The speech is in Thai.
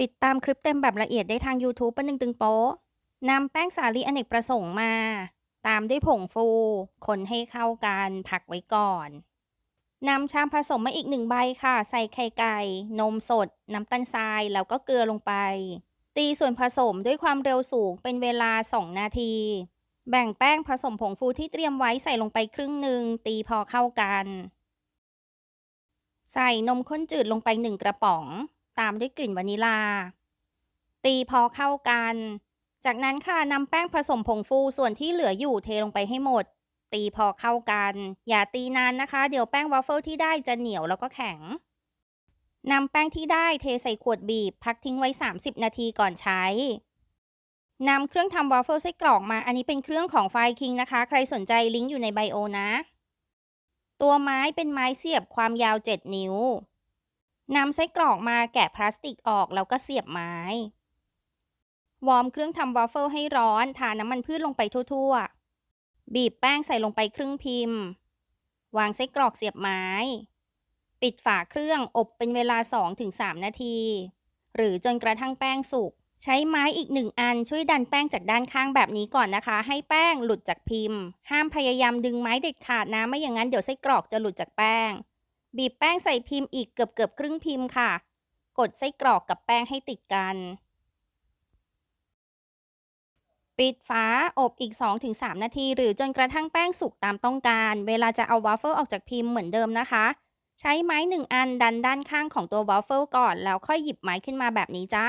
ติดตามคลิปเต็มแบบละเอียดได้ทาง YouTube ป้าหนึ่งตึงโป๊ะนำแป้งสาลีอเนกประสงค์มา ตามด้วยผงฟู คนให้เข้ากันพักไว้ก่อนนำชามผสมมาอีกหนึ่งใบค่ะ ใส่ไข่ไก่ นมสด น้ำตาลทราย แล้วก็เกลือลงไป ตีส่วนผสมด้วยความเร็วสูงเป็นเวลา 2 นาที แบ่งแป้งผสมผงฟูที่เตรียมไว้ใส่ลงไปครึ่งหนึ่ง ตีพอเข้ากัน ใส่นมข้นจืดลงไปหนึ่งกระป๋อง ตามด้วยกลิ่นวานิลา ตีพอเข้ากัน จากนั้นค่ะนำแป้งผสมผงฟูส่วนที่เหลืออยู่เทลงไปให้หมด ตีพอเข้ากัน อย่าตีนานนะคะ เดี๋ยวแป้งวาฟเฟิลที่ได้จะเหนียวแล้วก็แข็งนำแป้งที่ได้เทใส่ขวดบีบ พักทิ้งไว้ 30 นาทีก่อนใช้นำเครื่องทำวาฟเฟิลไส้กรอกมา อันนี้เป็นเครื่องของไฟคิงนะคะ ใครสนใจลิงก์อยู่ในไบโอนะ ตัวไม้เป็นไม้เสียบความยาว 7 นิ้ว นำไส้กรอกมาแกะพลาสติกออกแล้วก็เสียบไม้ วอร์มเครื่องทำวาฟเฟิลให้ร้อน ทาน้ำมันพืชลงไปทั่วๆ บีบแป้งใส่ลงไปครึ่งพิมพ์ วางไส้กรอกเสียบไม้ ปิดฝาเครื่องอบเป็นเวลา 2-3 นาที หรือจนกระทั่งแป้งสุก ใช้ไม้อีกหนึ่งอันช่วยดันแป้งจากด้านข้างแบบนี้ก่อนนะคะ ให้แป้งหลุดจากพิมพ์ ห้ามพยายามดึงไม้เด็ดขาดนะไม่อย่างนั้นเดี๋ยวไส้กรอกจะหลุดจากแป้ง บีบแป้งใส่พิมพ์อีกเกือบเกือบครึ่งพิมพ์ค่ะ กดไส้กรอกกับแป้งให้ติดกัน ปิดฝาอบอีก 2-3 นาที หรือจนกระทั่งแป้งสุกตามต้องการ เวลาจะเอาวาฟเฟิลออกจากพิมพ์เหมือนเดิมนะคะ ใช้ไม้หนึ่งอันดันด้านข้างของตัววาฟเฟิลก่อน แล้วค่อยหยิบไม้ขึ้นมาแบบนี้จ้า